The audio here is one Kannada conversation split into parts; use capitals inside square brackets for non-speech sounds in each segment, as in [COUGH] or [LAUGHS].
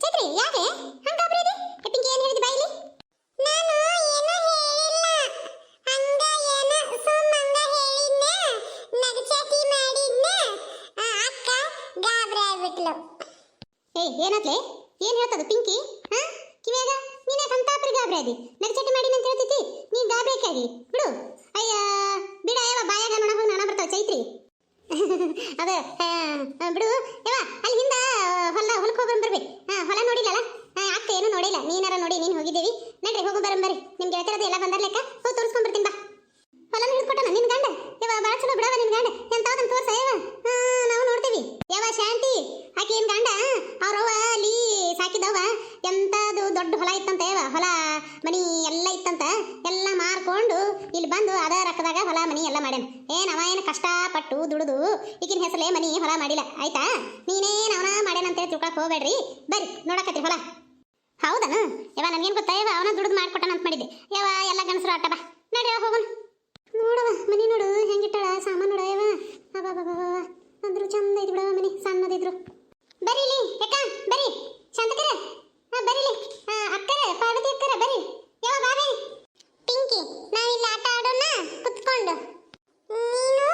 ಚೈತ್ರಿ ಯಾಕೆ ಹಂಗ ಗಾಬರಿ ಇದೆ ಏನು ಹೇಳಿದಿ ಬಾಯಿಲಿ? ನಾನು ಏನು ಹೇಳಿಲ್ಲ. ಹಂಗ ಏನ ಸುಮ್ಮಂಗ ಹೇಳಿದ್ನ. ನಗಚಾಟಿ ಮಾಡಿದ್ನ. ಅಕ್ಕ ಗಾಬರಿ ಆಗ್ಬಿಟ್ಲು. ಏಯ್ ಏನತ್ಲೆ ಏನ್ ಹೇಳ್ತದ ಪಿಂಕಿ? ಹಾ? ಕಿವ್ಯಾಗ? ನೀನೇ ಸಂತಾಪರಿ ಗಾಬರಿ ಆದಿ. ನಗಚಾಟಿ ಮಾಡಿ ಅಂತ ಹೇಳ್ತಿತಿ ನೀ ಗಾಬರಿ ಆಗಿ ಬಿಡು. ಅಯ್ಯ, ಬಿಡ ಯಾವ ಬಾಯಾಗ ನೋಡ ಹೋಗಿ ನಾನ ಬರ್ತಾವ ಚೈತ್ರಿ. [LAUGHS] ಅದ ಬಿಡು ಯವ್ವ ಅಲ್ಲಿ ಹಿಂದ ಹೊಲ ಹೊಲಕ್ಕೆ ಹೋಗಿ ಬರ್ಬೇಕು ಹಾ ಹೊಲ ನೋಡಿಲ್ಲಲ್ಲ ಆ, ಅಕ್ಕ ಏನು ನೋಡಿಲ್ಲ ನೀನಾರ ನೋಡಿ ನೀನು ಹೋಗಿದ್ದೀವಿ ನಡ್ರಿ ಹೋಗು ಬರಂಬರಿ ನಿಮ್ ಗೆಳತಿರದು ಎಲ್ಲ ಬಂದರ್ ಲೆಕ್ಕ? ಹೋ ತೋರಿಸ್ಕೊಂಡ್ ಬರ್ತೀನಿ ಬಾ. ಹೊಲನ ಹಿಡ್ಕೊಟ್ಟನ ನಿನ್ ಗಂಡ? ಯವ್ವ, ಬಾಳ ಚಲೋ ಬಿಡವ ನಿನ್ ಗಂಡ. ಎಂತಾವ್ದನ್ ತೋರ್ಸ ಹಾ, ನಾವು ನೋಡ್ತೀವಿ. ಯವ್ವ, ಶಾಂತಿ, ಆಕೆ ಏನ್ ಗಂಡ? ಅವ್ರವ್ವ ಅಲ್ಲಿ ಸಾಕಿದವ ಎಂತದು ದೊಡ್ಡ ಹೊಲ ಇತ್ತಂತ, ಯವ್ವ? ಹೊಲ, ಮನಿ ಎಲ್ಲ ಇತ್ತಂತ. ಎಲ್ಲ ಮಾರ್ಕೊಂಡು ಇಲ್ಲಿ ಬಂದು ಅದ ರೊಕ್ಕದಾಗ ಹೊಲ, ಮನಿ ಎಲ್ಲ ಮಾಡ್ಯಾನ. ಏನ್ ಅವ ಏನು ಕಷ್ಟಪಟ್ಟು ದುಡಿದು ಈಗಿನ ಹೆಸರೇ ಮನಿ ಹೊಲ ಮಾಡಿಲ್ಲ. ಆಯ್ತಾ? ನೀನೇನ್ ಅವನ ಮಾಡ್ಯಾನ ಅಂತೇಳಿ ತಿಳ್ಕೊಳಕ್ ಹೋಗ್ಬೇಡ್ರಿ. ಬರ್ರಿ, ನೋಡಕತ್ರಿ ಹೊಲ. ಹೌದನ? ಯವ ನನ್ಗೇನ್ ಗೊತ್ತಾ? ಯವ ಅವನ ದುಡ್ದು ಮಾಡ್ಕೊಟ್ಟಾನ ಅಂತ ಮಾಡಿದ್ದೆ. ಯವ ಎಲ್ಲ ಗಣಸರು ಆಟ ಬಾ. ನಡಿ ಹೋಗೋಣ. ನೋಡವ ಮನಿ ನೋಡು ಹೆಂಗಿಟ್ಟಾಳ ಸಾಮಾನು ನೋಡ ಯವ ಅಬ್ಬಬ್ಬಬ್ಬ ಅಂದ್ರು ಚಂದ ಐತಿ ಬಿಡವ ಮನಿ ಸಣ್ಣದಿದ್ರು ಬರೀಲಿ ಯಾಕ ಬರಿ ಶಾಂತಕರ ಹಾ ಬರೀಲಿ ಅಕ್ಕರ ಪಾರ್ವತಿ ಅಕ್ಕರ ಬರಿ ಯಾವ ಬಾಬೆ ಪಿಂಕಿ ನಾವಿಲ್ಲಿ ಆಟ ಆಡೋಣ ಕುತ್ಕೊಂಡು ನೀನು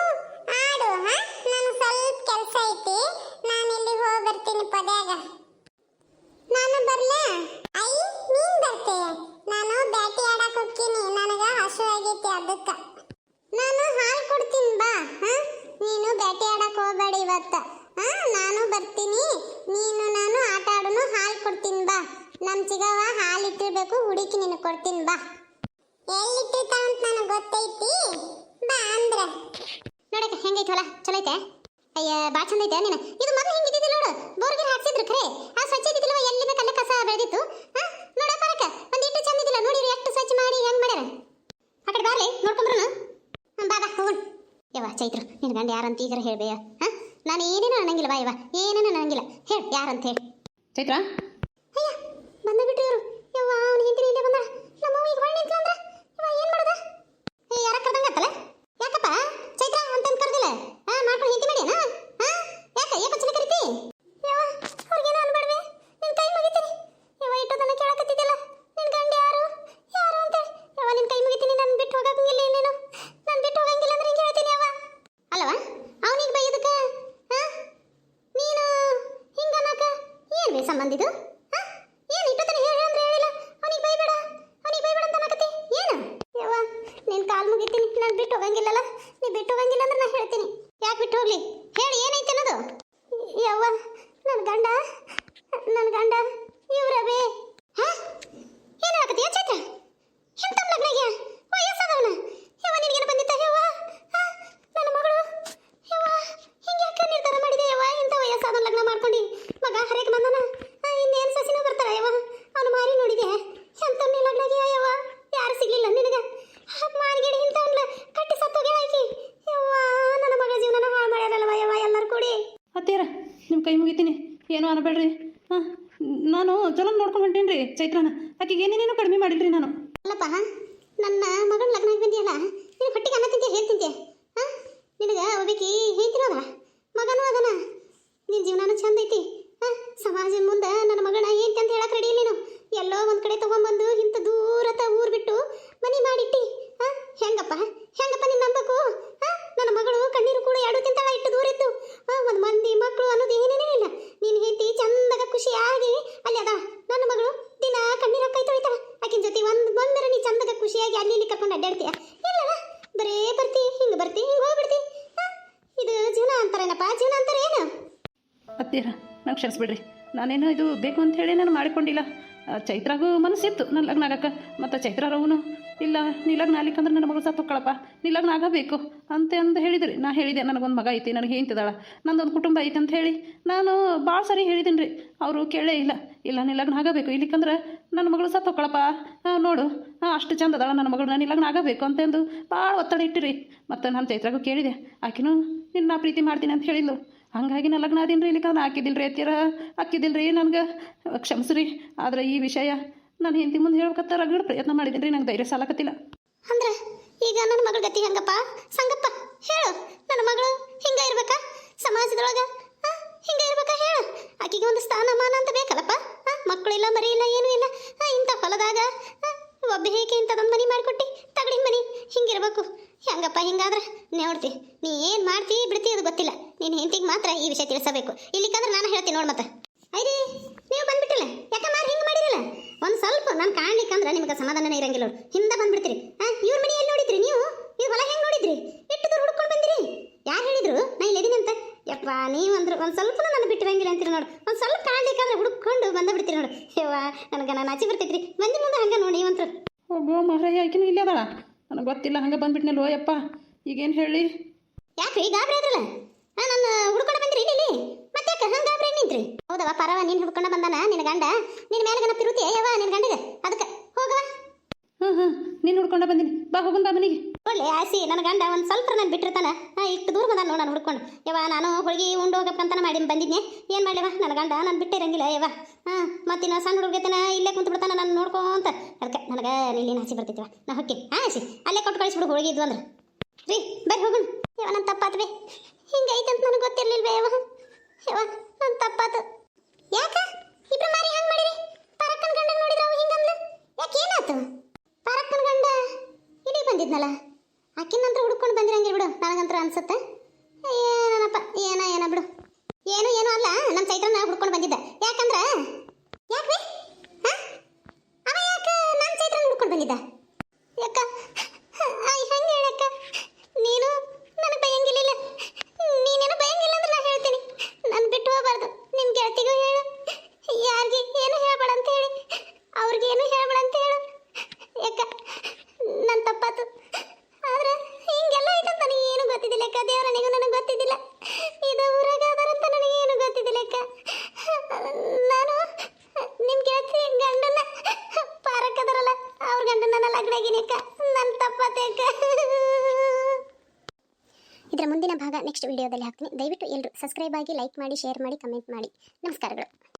ಆಡು ಹಾ ನಾನು ಸ್ವಲ್ಪ ಕೆಲಸ ಐತಿ ನಾನು ಇಲ್ಲಿ ಹೋಗಿ ಬರ್ತೀನಿ ಪದ್ಯಾಗ ನಾನು ಬರ್ಲ ಐ ನೀನ್ ಬರ್ತೆ ನಾನು ಬ್ಯಾಟಿ ಆಡಕ್ ಹೋಗ್ತೀನಿ ನನಗ ಆಗೈತಿ ಅದಕ್ಕ. ನಾನು ಹಾಲು ಕೊಡ್ತೀನಿ ಬಾ ನೀನು ಬ್ಯಾಟಿ ಆಡಕ್ ಹೋಗ್ಬೇಡ ಇವತ್ತ. ಹಾ, ನಾನು ಬರ್ತೀನಿ. ನೀನು, ನಾನು ಆಟ ಆಡೋನು ಹಾಲು ಕೊಡ್ತೀನಿ ಬಾ. ನಮ್ಮ ಚಿಗವ ಹಾಲು ಇಟ್ಟಿರ್ಬೇಕು, ಹುಡುಕಿ ನಿನಗೆ ಕೊಡ್ತೀನಿ ಬಾ. ಎಲ್ಲಿಟ್ಟಿರ್ತಾಳ ಅಂತ ನನಗೆ ಗೊತ್ತೈತಿ? ಬಾ ಅಂದ್ರ. ನೋಡಕ್ಕೆ ಹೆಂಗೈತಿ ಹೊಲ ಚಲೋ ಐತೆ ಅಯ್ಯ ಬಾ ಚಂದ ಐತೆ ನೀನು. ಇದು ಮೊದಲು ಹಿಂಗಿದ್ದಿದ್ದಿಲ್ಲ ನೋಡು. ಬೋರ್ಗಿರ್ ಹಾಕ್ಸಿದ್ರು ಖರೆ. ಆ ಸ್ವಚ್ಛ ಇದ್ದಿದ್ದಿಲ್ಲ ಎಲ್ಲಿ ಬೇಕಲ್ಲ ಕಸ ಬೆಳೆದಿತ್ತು? ಹಾ? ನೋಡ ಪರಕ ಒಂದ್ ಇಟ್ಟು ಚಂದ ಇದ್ದಿಲ್ಲ ನೋಡಿರಿ ಎಷ್ಟು ಸ್ವಚ್ಛ ಮಾಡಿ ಹೆಂಗ್ ಮಾಡ್ಯಾರ ಆ ಕಡೆ ಬಾರ್ಲಿ ನೋಡ್ಕೊಂಡ್ರು ಬಾ ಬಾ ಹೋಗೋಣ ಯವ್ವ ಚೈತ್ರ ನಿನ್ನ ಗಂಡ ಯಾರಂತ ಈಗ ಹೇಳ್ಬೇಯ? ಹಾ? ನಾನು ಏನೇನು ಅನ್ನಂಗಿಲ್ಲ ಬಾ ಯವ್ವ ಏನೇನು ಅನ್ನಂಗಿಲ್ಲ. ಹೇಳು, ಯಾರಂತ ಹೇಳಿ. ಚೈತ್ರ ಅಯ್ಯ ಬಂದ ಬಿಟ್ಟು ಇವರು ಯವ್ವ ಅವ್ನ ಹಿಂದಿನ ಇಲ್ಲೇ ಬಂದ ನಮ್ಮ ಈಗ ಹೊಳ್ಳಿ ನಿಂತ್ಕೊಂಡ್ರ ಯವ್ವ ಏನ್ ಮಾಡೋದ ಏ ಯಾರ ಕರ್ದಂಗತ್ತಲ್ಲ ಯಾಕಪ್ಪ ಚೈತ್ರ ಅಂತೇನ್ ಕರ್ದಿಲ್ಲ ಹಾ ಮಾಡ್ಕೊಂಡು ಹಿಂದಿ ಮಾಡ್ಯಾನ ಹಾ ಯಾಕ ಯಾಕ ಚನ ಕರಿತಿ ಯವ್ವ ಅವ್ರಿಗೇನು ಅನ್ಬೇಡ್ವೆ ನಿನ್ ಕೈ ಮುಗಿತೀನಿ ಯವ್ವ ಇಟ್ಟದನ್ನ ಕೇಳಕತ್ತಿದ್ದಿಲ್ಲ ನಿನ್ ಗಂಡ ಯಾರು ಯಾರು ಅಂತ ಯವ್ವ ನಿನ್ ಕೈ ಮುಗಿತೀನಿ ನಾನು ಬಿಟ್ಟು ಹೋಗಂಗಿಲ್ಲ ನೀನು ನಾನು ಬಿಟ್ಟು ಹೋಗಂಗಿಲ್ಲ ಅಂದ್ರೆ ಹಿಂಗೆ ಹೇಳ್ತೀನಿ ಯವ್ವ ಅಲ್ಲವಾ ಅವನಿಗೆ ಬೈದಕ್ಕ ಹಾ ನೀನು ಹಿಂಗನ್ನಕ ಏನ್ ಬೇ ಸಂಬಂಧ ಇದು ಹಾ? ಏನ್ ಇಟ್ಟತನ ಹೇಳಿ ಅಂದ್ರೆ ಹೇಳಿಲ್ಲ ಅವನಿಗೆ ಬೈಬೇಡ ಅವನಿಗೆ ಬೈಬೇಡ ಅಂತ ಅನ್ನಕತ್ತಿ ಏನು ಯವ್ವ ನಿನ್ ಕಾಲ್ ಮುಗಿತೀನಿ ನಾನು ಬಿಟ್ಟು ಹೋಗಂಗಿಲ್ಲಲ್ಲ ನೀ ಬಿಟ್ಟು ಹೋಗಂಗಿಲ್ಲ ಅಂದ್ರೆ ನಾನು ಹೇಳ್ತೀನಿ ಯಾಕೆ ಬಿಟ್ಟು ಹೋಗ್ಲಿ ಹೇಳಿ ಏನೈತೆ ಅನ್ನೋದು ಯವ್ವ ನನ್ನ ಗಂಡ ನನ್ನ ಗಂಡ ಇವ್ರವೇ ಹಾ ಏನು ಆಗತ್ತೀಯ ಚೈತ್ರ ಎಂತ ಲಗ್ನಾಗ್ಯ ವಯಸ್ಸಾದವನ ಯವ್ವ ನಿನಗೇನು ಬಂದಿತ್ತ ಯವ್ವ ಹಾ? ನನ್ನ ಮಗಳು ಯವ್ವ ಹಿಂಗೆ ಯಾಕೆ ನಿರ್ಧಾರ ಮಾಡಿದೆ ಯವ್ವ ಇಂಥ ವಯಸ್ಸಾದ ಲಗ್ನ ಮಾಡ್ಕೊಂಡು ಮಗ ಹರೇಕ್ ಬಂದನ ಆ, ಇನ್ನೇನ್ ಸಸಿನೂ ಬರ್ತಾರ ಯವ್ವ ಅವನು ಮಾರಿ ನೋಡಿದೆ ಎಂತ ನೀ ಲಗ್ನಾಗ್ಯ ಯವ್ವ ಯಾರು ಸಿಗ್ಲಿಲ್ಲ ನಿನಗ ಮಾರಿಗೇಡಿ ಇಂಥವನ್ಲ ಕಟ್ಟಿ ಸತ್ತೋಗ್ಯಾಳ ಆಕಿ ಯವ್ವ ನನ್ನ ಮಗಳ ಜೀವನನ ಹಾಳು ಮಾಡ್ಯಾರಲ್ವ ಯವ್ವ ಎಲ್ಲರೂ ಕೂಡಿ ಅತ್ತೀರ ಕೈ ಮುಗಿತೀನಿ. ಏನೂ ಅನ್ಬೇಡ್ರಿ. ಹಾಂ, ನಾನು ಚಲೋ ನೋಡ್ಕೊಂಡು ಹೊಂಟೇನಿ ರೀ ಚೈತ್ರನ. ಆಕೆಗೆ ಏನೇನೇನು ಕಡಿಮೆ ಮಾಡಿಲ್ರಿ ನಾನು. ಅಲ್ಲಪ್ಪ, ನನ್ನ ಮಗನ ಲಗ್ನ ಆಗಿ ನೀನು ಹೊಟ್ಟಿಗೆ ಅನ್ನ ತಿಂತೀಯ ಹೇಳ್ತಿಂತೆ ಹಾಂ, ನಿನಗೆ ಒಬ್ಬಕಿ ಹೇಳ್ತಿರೋದ ಮಗನೂ ಅದನ. ನಿನ್ನ ಜೀವನನೂ ಚಂದ ಐತಿ. ಹಾಂ ಸಮಾಜದ ಮುಂದೆ ನನ್ನ ಮಗನ ಏನ್ ಅಂತ ಹೇಳಕ್ಕೆ ರೆಡಿ ನೀನು. ಎಲ್ಲೋ ಒಂದು ಕಡೆ ತೊಗೊಂಬಂದು ಇಂಥ ದೂರತ ಊರು ಬಿಟ್ಟು ಮನೆ ಮಾಡಿಟ್ಟಿ. ಹಾಂ, ಹೆಂಗಪ್ಪ ಹೆಂಗಪ್ಪ ನಿನ್ನ ನಂಬಕು ಹಾಂ ನನ್ನ ಮಗಳು ಕಣ್ಣೀರು ಕೂಡ ಎರಡು ತಿಂತಾಳ ಇಟ್ಟು ದೂರ ಇದ್ದು ಹಾಂ ಒಂದು ಮಂದಿ ಮಕ್ಕಳು ಅನ್ನೋದು ಏನೇನೇ ಇಲ್ಲ ನೀನು ಹೆಂಡತಿ ಚಂದಾಗ ಖುಷಿಯಾಗಿ ಅಲ್ಲಿ ಅದ ನನ್ನ ಮಗಳು ದಿನ ಕಣ್ಣೀರು ಕೈ ತೊಳಿತಾಳ ಆಕಿನ ಜೊತೆ ಒಂದು ಬಂದರೆ ನೀ ಚಂದಾಗ ಖುಷಿಯಾಗಿ ಅಲ್ಲಿ ಇಲ್ಲಿ ಕರ್ಕೊಂಡು ಅಡ್ಡಾಡ್ತೀಯ? ಇಲ್ಲಲ್ಲ, ಬರೇ ಬರ್ತಿ, ಹಿಂಗೆ ಬರ್ತಿ, ಹಿಂಗೆ ಹೋಗ್ಬಿಡ್ತಿ? ಇದು ಜೀವನ ಅಂತಾರೇನಪ್ಪ ಜೀವನ ಅಂತಾರೆ ಏನು? ಅತ್ತೀರ ನಾವು ಕ್ಷಮಿಸ್ಬಿಡ್ರಿ. ನಾನೇನೋ ಇದು ಬೇಕು ಅಂತ ಹೇಳಿ ನಾನು ಮಾಡಿಕೊಂಡಿಲ್ಲ. ಚೈತ್ರಾಗೂ ಮನಸ್ಸಿತ್ತು. ನನ್ನ ಲಗ್ನ ಆಗಕ್ಕೆ. ಮತ್ತು ಚೈತ್ರರವನು ಇಲ್ಲ ನೀ ಲಗ್ನ ಆಗ್ಲಿಕ್ಕಂದ್ರೆ ನನ್ನ ಮಗಳು ಸತ್ತು ಹೊಕ್ಕಳಪ್ಪ ನೀ ಲಗ್ನ ಆಗಬೇಕು. ಅಂತ ಅಂದು ಹೇಳಿದ್ರಿ. ನಾ ಹೇಳಿದೆ ನನಗೊಂದು ಮಗ ಐತಿ ನನಗೆ ಹೇಳ್ತಿದ್ದಾಳ ನಂದೊಂದು ಕುಟುಂಬ ಐತೆ ಅಂತ ಹೇಳಿ ನಾನು ಭಾಳ ಸರಿ ಹೇಳಿದ್ದೀನಿ ರೀ ಅವರು ಕೇಳೇ ಇಲ್ಲ. ಇಲ್ಲ ನೀ ಲಗ್ನ ಆಗಬೇಕು. ಇಲ್ಲಿಕ್ಕಂದ್ರೆ ನನ್ನ ಮಗಳು ಸತ್ತು ಹೊಕ್ಕಳಪ್ಪ ಆ, ನೋಡು ಅಷ್ಟು ಚಂದ ಅದಾಳ ನನ್ನ ಮಗಳು ನಾನು ಲಗ್ನ ಆಗಬೇಕು. ಅಂತಂದು ಭಾಳ ಒತ್ತಡ ಇಟ್ಟಿರಿ. ಮತ್ತು ನಾನು ಚೈತ್ರಾಗೂ ಕೇಳಿದೆ ಆಕಿನೂ ನಿನ್ನ ಪ್ರೀತಿ ಮಾಡ್ತೀನಿ ಅಂತ ಹೇಳಿದ್ಲು. ಹಂಗಾಗಿ ನಾ ಲಗ್ನ ಅದೀನಿ ರೀ ಹಾಕಿದ್ದಿಲ್ಲ ರೀ ಎತ್ತೀರ ಹಾಕಿದ್ದಿಲ್ಲ ರೀ ನನಗೆ. ಕ್ಷಮಿಸ್ರಿ, ಆದ್ರೆ ಈ ವಿಷಯ ನಾನು ಹೆಂಡತಿ ಮುಂದೆ ಹೇಳ್ಬೇಕತ್ತ ರಗಡ ಪ್ರಯತ್ನ ಮಾಡಿದ್ದೀನಿ ರೀ ನಂಗೆ ಧೈರ್ಯ ಸಾಲಕತ್ತಿಲ್ಲ. ಅಂದ್ರೆ ಈಗ ನನ್ನ ಮಗಳ ಗತಿ ಹೆಂಗಪ್ಪ? ಸಂಗಪ್ಪ, ಹೇಳು ನನ್ನ ಮಗಳು ಹಿಂಗ ಇರ್ಬೇಕಾ? ಸಮಾಜದೊಳಗ ಹಿಂಗ ಇರ್ಬೇಕಾ ಹೇಳು? ಆಕಿಗೆ ಒಂದು ಸ್ಥಾನಮಾನ ಅಂತ ಬೇಕಲ್ಲಪ್ಪ ಮಕ್ಕಳಿಲ್ಲ ಮರಿ ಇಲ್ಲ ಏನೂ ಇಲ್ಲ. ಇಂಥ ಹೊಲದಾಗ ಒಬ್ಬ ಹೇಗೆ ಇಂಥದೊಂದು ಮನಿ ಮಾಡಿಕೊಟ್ಟಿ, ತಗಡಿನ ಮನಿ ಹಿಂಗಿರ್ಬೇಕು. ಹೆಂಗಪ್ಪ, ಹಿಂಗಾದ್ರೆ? ನೋಡ್ತಿ. ನೀ ಏನು ಮಾಡ್ತಿ ಬಿಡ್ತಿ ಅದು ಗೊತ್ತಿಲ್ಲ. ನೀನು ಹೆಂಡತಿಗೆ ಮಾತ್ರ ಈ ವಿಷಯ ತಿಳಿಸಬೇಕು. ಇಲ್ಲಿಕಂದ್ರೆ ನಾನು ಹೇಳ್ತೀನಿ ನೋಡ್ ಮತ್ತೆ. ಐರಿ, ನೀವು ಬಂದ್ಬಿಟ್ಟಿಲ್ಲ. ಯಾಕೆ ಮಾರು ಹಿಂಗೆ ಮಾಡಿರಲ್ಲ? ಒಂದು ಸ್ವಲ್ಪ ನಾನು ಕಾಣ್ಲಿಕ್ಕಂದ್ರೆ ನಿಮ್ಗೆ ಸಮಾಧಾನನೇ ಇರಂಗಿಲ್ಲ ಹಿಂದೆ ಬಂದ್ಬಿಡ್ತೀರಿ. ಆ, ಇವ್ರ ಮನೆ ಎಲ್ಲಿ ನೋಡಿದ್ರಿ ನೀವು? ನೀವು ಹೊಲ ಹೆಂಗೆ ನೋಡಿದ್ರಿ? ಎಷ್ಟು ದೂರ ಹುಡ್ಕೊಂಡು ಬಂದಿರಿ. ಯಾರು ಹೇಳಿದ್ರು? ನಾ ಇಲ್ಲಿ ಅಂತ ಯಪ್ಪ ನೀವು ಅಂದ್ರೆ ಒಂದು ಸ್ವಲ್ಪ ನನ್ನ ಬಿಟ್ಟಿರಂಗಿಲ್ಲ ಅಂತೀರಿ ನೋಡು. ಒಂದು ಸ್ವಲ್ಪ ಕಾಣ್ಲಿಕ್ಕಂದ್ರೆ ಹುಡ್ಕೊಂಡು ಬಂದ್ಬಿಡ್ತೀರಿ ನೋಡು. ಯವ್ವ, ನನಗೆ ನಾನು ಆಚೆ ಬರ್ತೈತ್ರಿ ಮಂದಿ ಮುಂದೆ ಹಂಗೆ ನೋಡಿ ನೀವಂತ್ರು ಓ ಮಹಾರಾಯ ಆಕಿನ ಇಲ್ಲೇ ಅದಾಳ? ನನಗೆ ಗೊತ್ತಿಲ್ಲ, ಹಂಗೆ ಬಂದ್ಬಿಟ್ನಲ್ವೋ ಯಪ್ಪ? ಈಗೇನು ಹೇಳಿ? ಯಾಕ್ರಿ? ಗಾಬರಿ ಆದ್ರಲ್ಲ? ಆ, ನನ್ನ ಹುಡ್ಕೊಂಡು ಬಂದ್ರಿ ಇಲ್ಲಿ ಮತ್ತೆ ಯಾಕೆ ಹಂಗೆ ಗಾಬರಿ ನಿಂತ್ರಿ. ಹೌದವ ಪರವ ನೀನು ಹುಡ್ಕೊಂಡು ಬಂದಾನ? ನಿನ್ನ ಗಂಡ? ನಿನ್ನ ಮೇಲೆ ಗನ ತಿರುತಿ ಯವ್ವ ನಿನ್ನ ಗಂಡಗೆ? ಅದಕ್ಕೆ ಹೋಗವ ಹ್ಞೂ ಹ್ಞೂ ನೀನು ಹುಡ್ಕೊಂಡ ಬಂದಿನಿ. ಬಾ ಹೋಗುನ್ ಬಾ ಮನೆಗೆ. ಒಳ್ಳೆ ಆಸಿ ನನ್ನ ಗಂಡ ಒಂದು ಸ್ವಲ್ಪ ನಾನು ಬಿಟ್ಟಿರ್ತಾನ. ಹಾಂ ಇಷ್ಟು ದೂರ ಬಂದ ನೋಡು ನಾನು ಹುಡ್ಕೊಂಡು. ಯವ ನಾನು ಹೋಳಿಗೆ ಉಂಡು ಹೋಗಕ್ಕಂತನ ಮಾಡಿ ಬಂದಿದ್ನೆ. ಏನು ಮಾಡ್ಯವ ನನ್ನ ಗಂಡ ನಾನು ಬಿಟ್ಟಿರಂಗಿಲ್ಲ ಯವ್ವ. ಹಾಂ ಮತ್ತಿನ್ನ ಸಣ್ಣ ಹುಡುಗತನ ಇಲ್ಲೇ ಕುಂತು ಬಿಡ್ತಾನ ನಾನು ನೋಡ್ಕೊಂತ. ಅದಕ್ಕೆ ನನಗೆ ನಿಲ್ಲಿ ಆಸೆ ಬರ್ತೈತಿವ ನಾ ಹೊಕ್ಕಿ ಹಾಂ ಆಸಿ ಅಲ್ಲೇ ಕೊಟ್ಟು ಕಳಿಸ್ಬಿಡು ಹೋಳಿಗೆ ಇದ್ವು ಅಂದ್ರೆ. ರೀ ಬರ್ರಿ ಹೋಗೋಣ ಯವ್ವ ನನ್ನ ಹಿಂಗೈತೆ ಅಂತ ನನಗೆ ಗೊತ್ತಿರ್ಲಿಲ್ವೇ ಯವ ಯವ ನನ್ನ ತಪ್ಪಾತು. ಯಾಕ? ಇಬ್ರು ಮಾರಿ ಹಂಗೆ ಮಾಡಿರಿ? ಪರಕ್ಕನ ಗಂಡ ನೋಡಿದ್ರೆ ಅವ ಹಿಂಗಂದ್ಲು ಯಾಕೆ ಏನಾಯ್ತು ಪರಕ್ಕನ ಗಂಡ ಇಡೀ ಬಂದಿದ್ನಲ್ಲ? ಅಕ್ಕಿನಂತ್ರ ಹುಡ್ಕೊಂಡು ಬಂದಿರಂಗಿಲ್ಲ ಬಿಡು, ನನಗಂತ್ರ ಅನ್ಸುತ್ತೆ. ಏನಪ್ಪ ಏನ ಏನ ಬಿಡು. ಏನು ಏನು ಅಲ್ಲ ನಮ್ಮ ಚೈತ್ರನ ಹುಡ್ಕೊಂಡು ಬಂದಿದ್ದೆ. ಯಾಕಂದ್ರೆ? ಯಾಕ್ರಿ ಹಾ? ಅವ ಯಾಕ ನನ್ನ ಚೈತ್ರನ ಹುಡ್ಕೊಂಡು ಬಂದಿದ್ದ? ಯಾಕ? ಹೆಂಗೆ ಹೇಳಕ್ಕ. ನೀನು ನನಗೆ ಭಯಂಗಿಲ್ಲ ನೀನೇನು ಭಯಂಗಿಲ್ಲ ಅಂದ್ರೆ ನಾನು ಹೇಳ್ತೀನಿ ನಾನು ಬಿಟ್ಟು ಹೋಗ್ಬಾರ್ದು ನಿಮ್ಮ ಗೆಳತಿಗೂ ಹೇಳು ಯಾರಿಗೆ ಏನು ಹೇಳ್ಬೇಡ ಅಂತ ಹೇಳಿ ಅವ್ರಿಗೆ ಏನು ಹೇಳ್ಬೇಡ ಅಂತ ಹೇಳು ಯಾಕ ನನ್ನ ತಪ್ಪಾತು ಆದ್ರೆ ಹಿಂಗೆಲ್ಲ ಐತಂತ ನನಗೆ ಏನು ಗೊತ್ತಿದ್ದಿಲ್ಲ ಅಕ್ಕ ದೇವರನಿಗೂ ನನಗೆ ಗೊತ್ತಿದ್ದಿಲ್ಲ ಇದು ಊರಾಗ ಅದಾರಂತ ನನಗೆ ಏನು ಗೊತ್ತಿದ್ದಿಲ್ಲ ಅಕ್ಕ ನಾನು ನಿಮ್ಮ ಗೆಳತಿ ಗಂಡನ ಪಾರಕ್ಕದಾರಲ್ಲ ಅವ್ರ ನನ್ನ ಇದರ ಮುಂದಿನ ಭಾಗ ನೆಕ್ಸ್ಟ್ ವಿಡಿಯೋದಲ್ಲಿ ಹಾಕ್ತೀನಿ. ದಯವಿಟ್ಟು ಎಲ್ಲರೂ ಸಬ್ಸ್ಕ್ರೈಬ್ ಆಗಿ ಲೈಕ್ ಮಾಡಿ ಶೇರ್ ಮಾಡಿ ಕಮೆಂಟ್ ಮಾಡಿ. ನಮಸ್ಕಾರಗಳು.